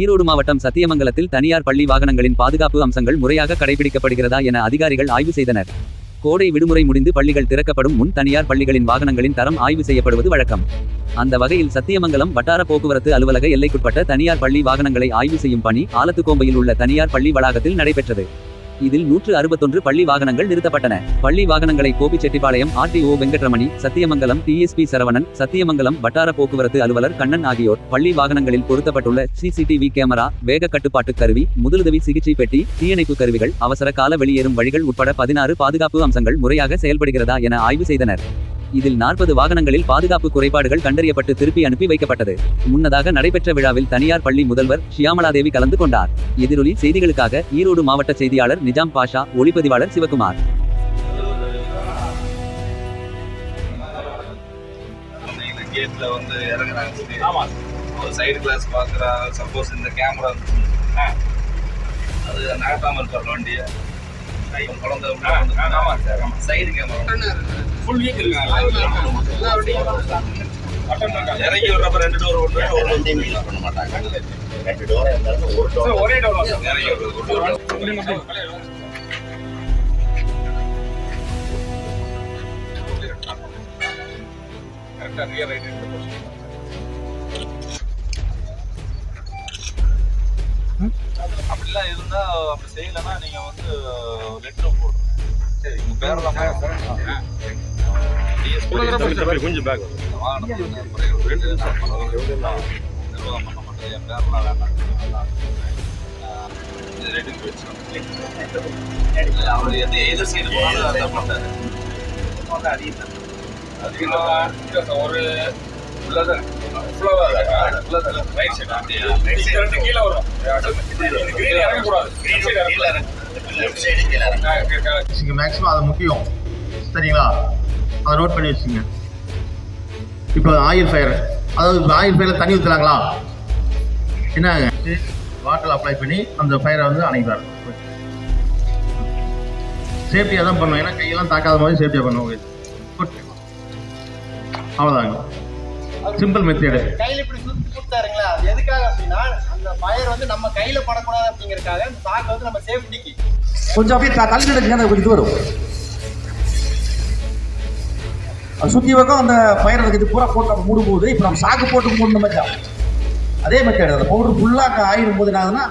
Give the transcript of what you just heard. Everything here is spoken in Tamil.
ஈரோடு மாவட்டம் சத்தியமங்கலத்தில் தனியார் பள்ளி வாகனங்களின் பாதுகாப்பு அம்சங்கள் முறையாக கடைபிடிக்கப்படுகிறதா என அதிகாரிகள் ஆய்வு செய்தனர். கோடை விடுமுறை முடிந்து பள்ளிகள் திறக்கப்படும் முன் தனியார் பள்ளிகளின் வாகனங்களின் தரம் ஆய்வு செய்யப்படுவது வழக்கம். அந்த வகையில் சத்தியமங்கலம் வட்டார போக்குவரத்து அலுவலக எல்லைக்குட்பட்ட தனியார் பள்ளி வாகனங்களை ஆய்வு செய்யும் பணி ஆலத்துக்கோம்பையில் உள்ள தனியார் பள்ளி வளாகத்தில் நடைபெற்றது. இதில் நூற்று அறுபத்தொன்று பள்ளி வாகனங்கள் நிறுத்தப்பட்டன. பள்ளி வாகனங்களை கோபி செட்டிப்பாளையம் ஆர்டிஓ வெங்கட்ரமணி சத்தியமங்கலம் டிஎஸ்பி சரவணன் சத்தியமங்கலம் வட்டார போக்குவரத்து அலுவலர் கண்ணன் ஆகியோர் பள்ளி வாகனங்களில் பொருத்தப்பட்டுள்ள சிசிடிவி கேமரா வேக கட்டுப்பாட்டு கருவி முதலுதவி சிகிச்சை பெட்டி தீயணைப்பு கருவிகள் அவசர கால வெளியேறும் வழிகள் உட்பட பதினாறு பாதுகாப்பு அம்சங்கள் முறையாக செயல்படுகிறதா என ஆய்வு செய்தனர். இதில் நாற்பது வாகனங்களில் பாதுகாப்பு குறைபாடுகள் கண்டறியப்பட்டு திருப்பி அனுப்பி வைக்கப்பட்டது. முன்னதாக நடைபெற்ற விழாவில் தனியார் பள்ளி முதல்வர் ஷியாமலாதேவி கலந்து கொண்டார். எதிரொலி செய்திகளுக்காக ஈரோடு மாவட்ட செய்தியாளர் நிஜாம் பாஷா ஒளிப்பதிவாளர் சிவகுமார். கேட்ல வந்து இறங்குறாங்க. சொல்லி ஒரு சைடு கிளாஸ் பார்க்குறா சப்போஸ் இந்த கேமரா அது நகட்டாம இருப்பார் வண்டியை குழந்தை ஆமா சார் ஆமா. சைடு கேமரா ஃபுல் வீக் இறங்கி வர்றப்ப ரெண்டு டோர் ஒன்று ஒரு ரெண்டையும் யூஸ் பண்ண மாட்டாங்க. ரெண்டு டோர் இருந்தாலும் ஒரு டோர் ஒரே டோர் இறங்கி வர்றது ஒரு door. கரெக்டா ரியர் ரைட் அப்படிலாம் இருந்தா அப்படி செய்யலைன்னா நீங்க வந்து லெட்டர் போடணும். சரி உங்க பேரெல்லாம் கொஞ்சம் பேக் ரெண்டு நிமிஷம் நிர்வாகம் பண்ண மாட்டேன் என் பேரெல்லாம் வேண்டாம் இது ரேட்டிங் போயிடுச்சு அவர் எந்த எதிர் சைடு போனாலும் அதை பண்ணாரு அதிகம் ஒரு உள்ளதான் ரைட் சைடு கீழே வரும் கிரீன் இறங்கக்கூடாது கிரீன் சைடு இறங்கக்கூடாது லெஃப்ட் சைடு கீழே இறங்க. வச்சுங்க மேக்ஸிமம் அது முக்கியம் சரிங்களா அதை நோட் பண்ணி வச்சுங்க. இப்போ ஆயில் ஃபயர் அதாவது இப்போ ஆயில் ஃபயரில் தண்ணி ஊற்றுறாங்களா என்னங்க? வாட்டர் அப்ளை பண்ணி அந்த ஃபயரை வந்து அணைக்கிறார் சேஃப்டியாக தான் பண்ணுவோம் ஏன்னா கையெல்லாம் தாக்காத மாதிரி சேஃப்டியாக பண்ணுவோம் குட் அவ்வளோதாங்க சிம்பிள் மெத்தேடு கையில இப்படி சுத்தி கொடுத்தாருங்களா அது எதுக்காக அப்படின்னா அந்த ஃபயர் வந்து நம்ம கையில படக்கூடாது அப்படிங்கறதுக்காக இந்த சாக்கு வந்து நம்ம சேஃப்டிக்கு கொஞ்சம் அப்படியே த- தள்ளி எடுங்க கொஞ்சம் இது வரும். சுற்றி பக்கம் அந்த பயிர் இது பூரா போட்டு மூடும் போது இப்போ நம்ம சாக்கு போட்டு மூடணும் மச்சான் அதே மெத்தேடு அந்த பவுடர் ஃபுல்லாக ஆயிடும் போது என்ன ஆகுதுன்னா